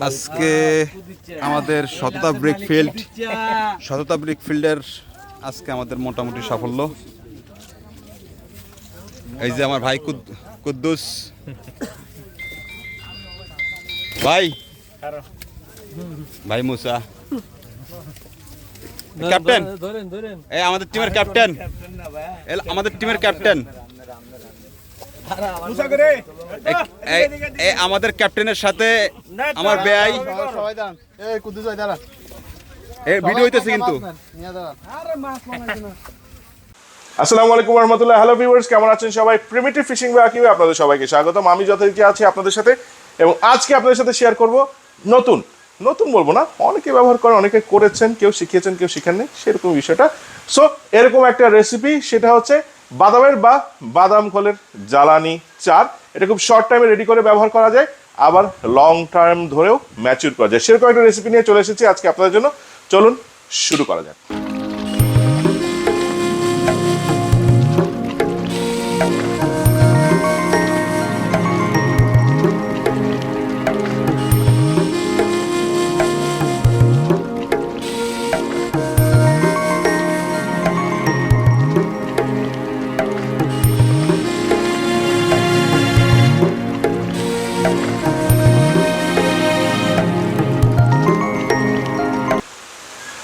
আজকে আমাদের সততা ব্রিক ফিল্ড সততা ব্রিক ফিল্ডের আজকে আমাদের মোটামুটি সাফল্য। এই যে আমার ভাই কুদ- কুদ্দুস। ভাই। ভাই মুসা। ক্যাপ্টেন ধরেন ধরেন। এই আমাদের টিমের ক্যাপ্টেন আমাদের টিমের ক্যাপ্টেন আমাদের ক্যাপ্টেনের সাথে আমার এ ভিডিও হইতেছে কিন্তু। আসসালামু আলাইকুম রহমতুল্লাহ হ্যালো ভিউয়ার্স কেমন আছেন সবাই? প্রিমিটিভ ফিশিং বা কীভাবে আপনাদের সবাইকে স্বাগতম। আমি যথারীতি আছি আপনাদের সাথে এবং আজকে আপনাদের সাথে শেয়ার করব নতুন। নতুন বলব না অনেকে ব্যবহার করেন অনেকে করেছেন কেউ শিখিয়েছেন কেউ শিখাননি সেরকম বিষয়টা। সো এরকম একটা রেসিপি সেটা হচ্ছে বাদামের বা বাদাম কলের জ্বালানি চার। এটা খুব শর্ট টাইমে রেডি করে ব্যবহার করা যায়, আবার লং টার্ম ধরেও ম্যাচিউর করা যায়। সেরকম একটা রেসিপি নিয়ে চলে এসেছি আজকে আপনাদের জন্য। চলুন শুরু করা যাক।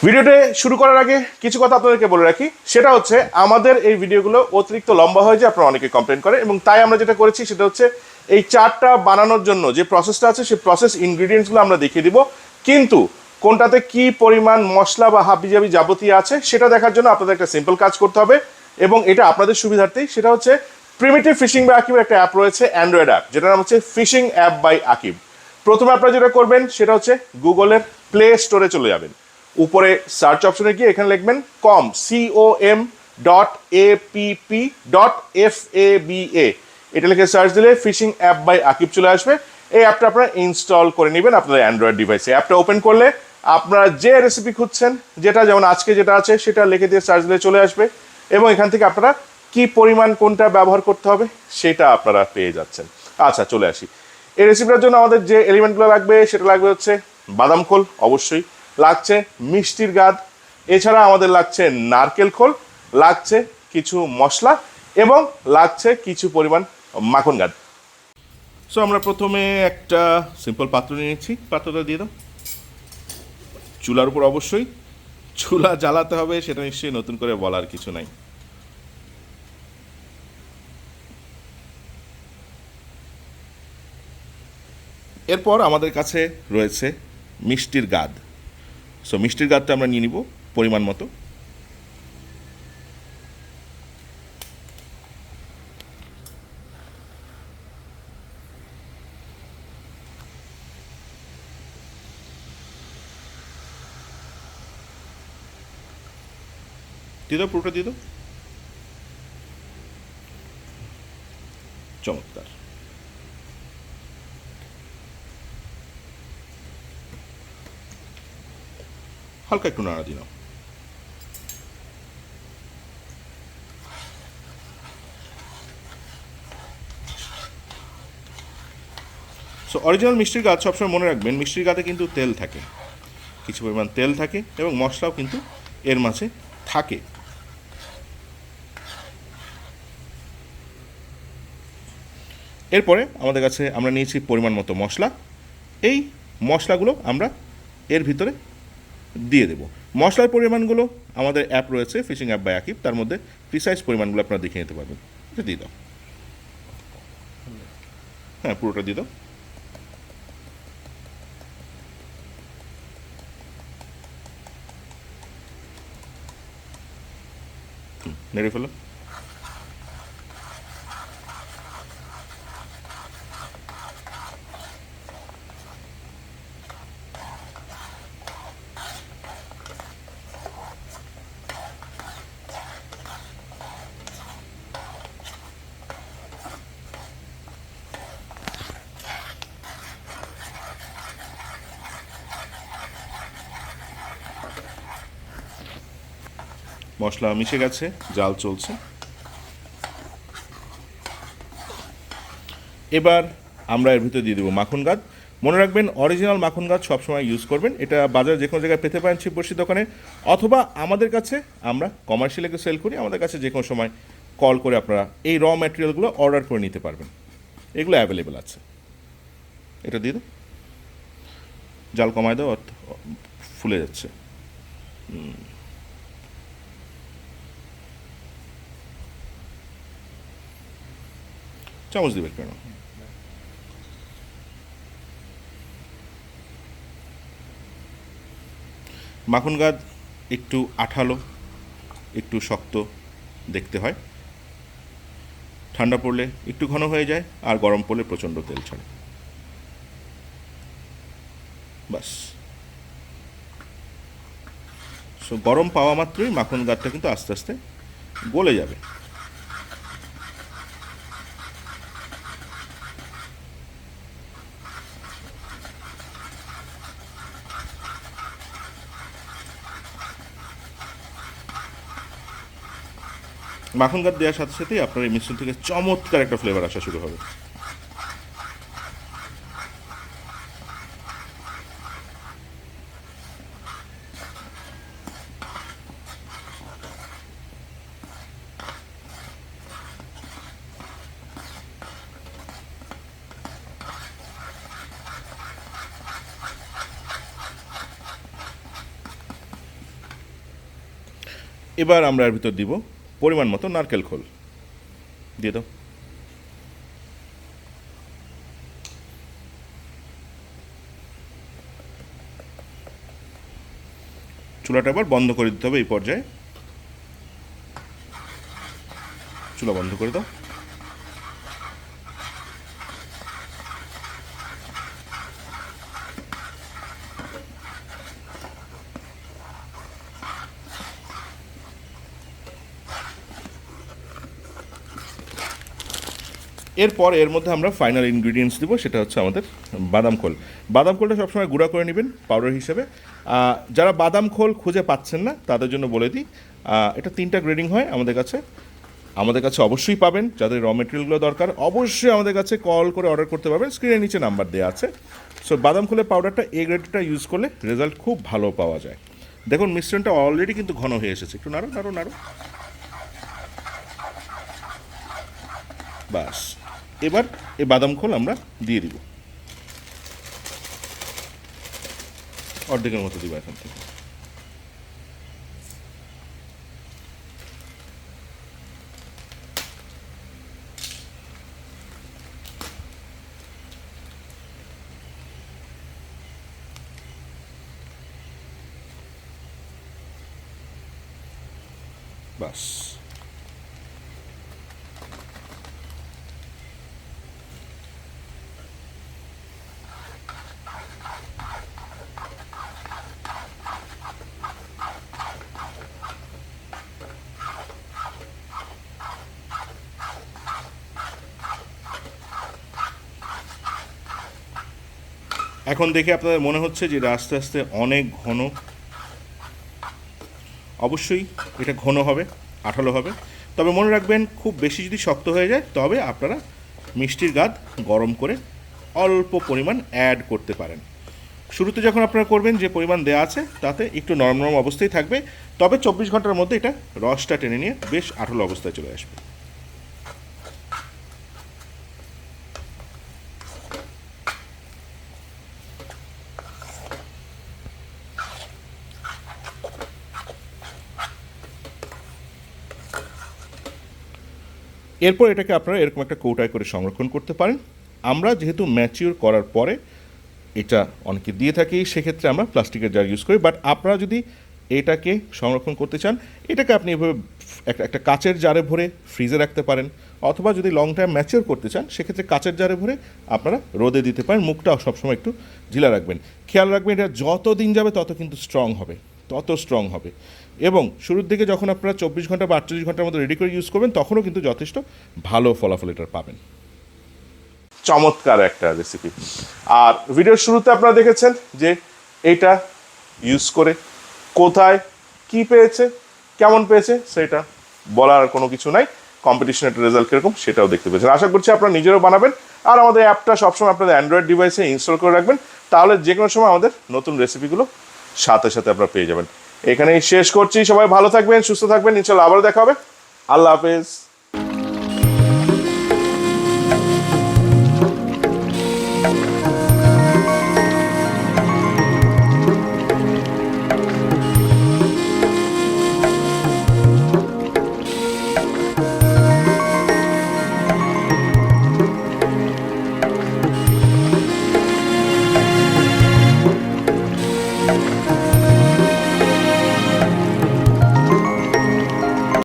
ভিডিওতে শুরু করার আগে কিছু কথা আপনাদেরকে বলে রাখি। সেটা হচ্ছে, আমাদের এই ভিডিওগুলো অতিরিক্ত লম্বা হয়ে যায়, আপনারা অনেকে কমপ্লেন করে এবং তাই আমরা যেটা করেছি সেটা হচ্ছে, এই চারটা বানানোর জন্য যে প্রসেসটা আছে, সেই প্রসেস ইনগ্রিডিয়েন্টসগুলো আমরা দেখিয়ে দিব। কিন্তু কোনটাতে কি পরিমাণ মশলা বা হাবিজাবি যাবতীয় আছে, সেটা দেখার জন্য আপনাদের একটা সিম্পল কাজ করতে হবে। এবং এটা আপনাদের সুবিধার্থেই সেটা হচ্ছে প্রিমিটিভ ফিশিং বাই আকিবের একটা অ্যাপ রয়েছে অ্যান্ড্রয়েড অ্যাপ যেটার নাম হচ্ছে ফিশিং অ্যাপ বাই আকিব প্রথমে আপনারা যেটা করবেন, সেটা হচ্ছে গুগলের প্লে স্টোরে চলে যাবেন। উপরে সার্চ অপশনে গিয়ে এখানে লিখবেন com C O M dot A P dot F A B A এটা লিখে সার্চ দিলে ফিশিং অ্যাপ বাই আকিব চলে আসবে। এই অ্যাপটা আপনারা ইনস্টল করে নেবেন আপনাদের অ্যান্ড্রয়েড ডিভাইসে অ্যাপটা ওপেন করলে আপনারা যে রেসিপি খুঁজছেন, যেটা যেমন আজকে যেটা আছে, সেটা লিখে দিয়ে সার্চ দিলে চলে আসবে। এবং এখান থেকে আপনারা কি পরিমাণ কোনটা ব্যবহার করতে হবে, সেটা আপনারা পেয়ে যাচ্ছেন। আচ্ছা চলে আসি। এই রেসিপিটার জন্য আমাদের যে এলিমেন্টগুলো লাগবে, সেটা লাগবে হচ্ছে বাদাম খোল, অবশ্যই। লাগছে মিষ্টির গাদ। এছাড়া আমাদের লাগছে নারকেল খোল, লাগছে কিছু মশলা এবং লাগছে কিছু পরিমাণ মাখন গাদ। সো আমরা প্রথমে একটা সিম্পল পাত্র নিয়েছি পাত্রটা দিয়ে দাও। চুলার উপর অবশ্যই। চুলা জ্বালাতে হবে, সেটা নিশ্চয়ই নতুন করে বলার কিছু নাই। এরপর আমাদের কাছে রয়েছে মিষ্টির গাদ। সো মিষ্টির গাদটা আমরা নিয়ে নিব পরিমাণ মতো। দিয়ে দাও পুরোটা দিয়ে দাও। চমৎকার। হালকা একটু নাড়া দিলাম সো অরিজিনাল মিষ্টির গাছ সবসময় মনে রাখবেন, মিষ্টির গাতে কিন্তু তেল থাকে। কিছু পরিমাণ তেল থাকে এবং মশলাও কিন্তু এর মাঝে থাকে। এরপরে আমাদের কাছে আমরা নিয়েছি পরিমাণ মতো মশলা। এই মশলাগুলো আমরা এর ভিতরে দিয়ে দেবো। মশলার পরিমাণগুলো, আমাদের অ্যাপ রয়েছে ফিশিং অ্যাপ বাই আকিব তার মধ্যে প্রিসাইজ পরিমাণগুলো আপনারা দেখে নিতে পারবেন। এটা দিয়ে দাও। হ্যাঁ পুরোটা দিয়ে দাও। নেড়ে ফেলো। মশলা মিশে গেছে, জাল চলছে। এবার আমরা এর ভিতরে দিয়ে দেবো মাখন গাছ। মনে রাখবেন অরিজিনাল মাখন গাছ সবসময় ইউজ করবেন। এটা বাজারে যে কোনো জায়গায় পেতে পারেন শিব বর্ষির দোকানে। অথবা আমাদের কাছে আমরা কমার্শিয়ালকে সেল করি, আমাদের কাছে যে কোনো সময় কল করে আপনারা এই র ম্যাটেরিয়ালগুলো অর্ডার করে নিতে পারবেন। এগুলো অ্যাভেলেবেল আছে। এটা দিয়ে দাও। জাল কমায় দাও ফুলে যাচ্ছে। চামচ দিবে কেন? মাখন গাছ একটু আঠালো, একটু শক্ত দেখতে হয়। ঠান্ডা পড়লে একটু ঘন হয়ে যায়, আর গরম পড়লে প্রচণ্ড তেল ছাড়ে। বাস সো গরম পাওয়া মাত্রই মাখন গাছটা কিন্তু আস্তে আস্তে গলে যাবে। মাখন গাছ দেওয়ার সাথে সাথেই আপনার এই মিশ্রণ থেকে চমৎকার একটা ফ্লেভার আসা শুরু হবে। এবার আমরা এর ভিতর দিব পরিমাণ মতো নারকেল খোল। দিয়ে দাও। চুলাটা আবার বন্ধ করে দিতে হবে এই পর্যায়ে। চুলা বন্ধ করে দাও। এরপর এর মধ্যে আমরা ফাইনাল ইনগ্রিডিয়েন্টস দেবো, সেটা হচ্ছে আমাদের বাদাম খোল। বাদাম খোলটা সবসময় গুঁড়া করে নেবেন পাউডার হিসেবে। যারা বাদাম খোল খুঁজে পাচ্ছেন না, তাদের জন্য বলে দিই এটা তিনটা গ্রেডিং হয় আমাদের কাছে। আমাদের কাছে অবশ্যই পাবেন, যাদের র মেটেরিয়ালগুলো দরকার, অবশ্যই আমাদের কাছে কল করে অর্ডার করতে পারবেন। স্ক্রিনের নিচে নাম্বার দেওয়া আছে। সো বাদাম খোলের পাউডারটা এ গ্রেডটা ইউজ করলে রেজাল্ট খুব ভালো পাওয়া যায়। দেখুন, মিশ্রণটা অলরেডি কিন্তু ঘন হয়ে এসেছে। একটু নাড়ো নাড়ো নাড়ো। বাস। এবার এই বাদাম খোল আমরা দিয়ে দিব। অর্ধেকের মতো দিব এখান থেকে। বাস। এখন দেখে আপনাদের মনে হচ্ছে যে এটা আস্তে আস্তে অনেক ঘন। অবশ্যই এটা ঘন হবে, আঠালো হবে। তবে মনে রাখবেন, খুব বেশি যদি শক্ত হয়ে যায়, তবে আপনারা মিষ্টির গাদ গরম করে অল্প পরিমাণ অ্যাড করতে পারেন। শুরুতে যখন আপনারা করবেন, যে পরিমাণ দেওয়া আছে, তাতে একটু নরম নরম অবস্থায় থাকবে। তবে চব্বিশ ঘণ্টার মধ্যে এটা রসটা টেনে নিয়ে বেশ আঠালো অবস্থায় চলে আসবে। এরপর এটাকে আপনারা এরকম একটা কৌটায় করে সংরক্ষণ করতে পারেন। আমরা যেহেতু ম্যাচিওর করার পরে এটা অনেকে দিয়ে থাকি, সেক্ষেত্রে আমরা প্লাস্টিকের জার ইউজ করি। বাট আপনারা যদি এটাকে সংরক্ষণ করতে চান, এটাকে আপনি এভাবে একটা একটা কাচের জারে ভরে ফ্রিজে রাখতে পারেন। অথবা যদি লং টাইম ম্যাচিওর করতে চান, সেক্ষেত্রে কাচের জারে ভরে আপনারা রোদে দিতে পারেন। মুখটা সবসময় একটু ঢিলা রাখবেন। খেয়াল রাখবেন, এটা যত দিন যাবে তত কিন্তু স্ট্রং হবে, তত স্ট্রং হবে। এবং শুরুর দিকে যখন আপনারা চব্বিশ ঘণ্টা বা আটচল্লিশ ঘণ্টার মতো রেডি করে ইউজ করবেন, তখনও কিন্তু যথেষ্ট ভালো ফলাফল এটার পাবেন। চমৎকার একটা রেসিপি আর ভিডিওর শুরুতে আপনারা দেখেছেন যে এইটা ইউজ করে কোথায় কি পেয়েছে, কেমন পেয়েছে, সেটা বলার কোনো কিছু নাই। কম্পিটিশনের রেজাল্ট কীরকম, সেটাও দেখতে পেয়েছেন। আশা করছি আপনারা নিজেরাও বানাবেন। আর আমাদের অ্যাপটা সবসময় আপনাদের অ্যান্ড্রয়েড ডিভাইসে ইনস্টল করে রাখবেন। তাহলে যে কোনো সময় আমাদের নতুন রেসিপিগুলো সাথে সাথে আপনারা পেয়ে যাবেন। এখানেই শেষ করছি। সবাই ভালো থাকবেন সুস্থ থাকবেন। ইনশাল্লাহ আবারও দেখা হবে। আল্লাহ হাফেজ।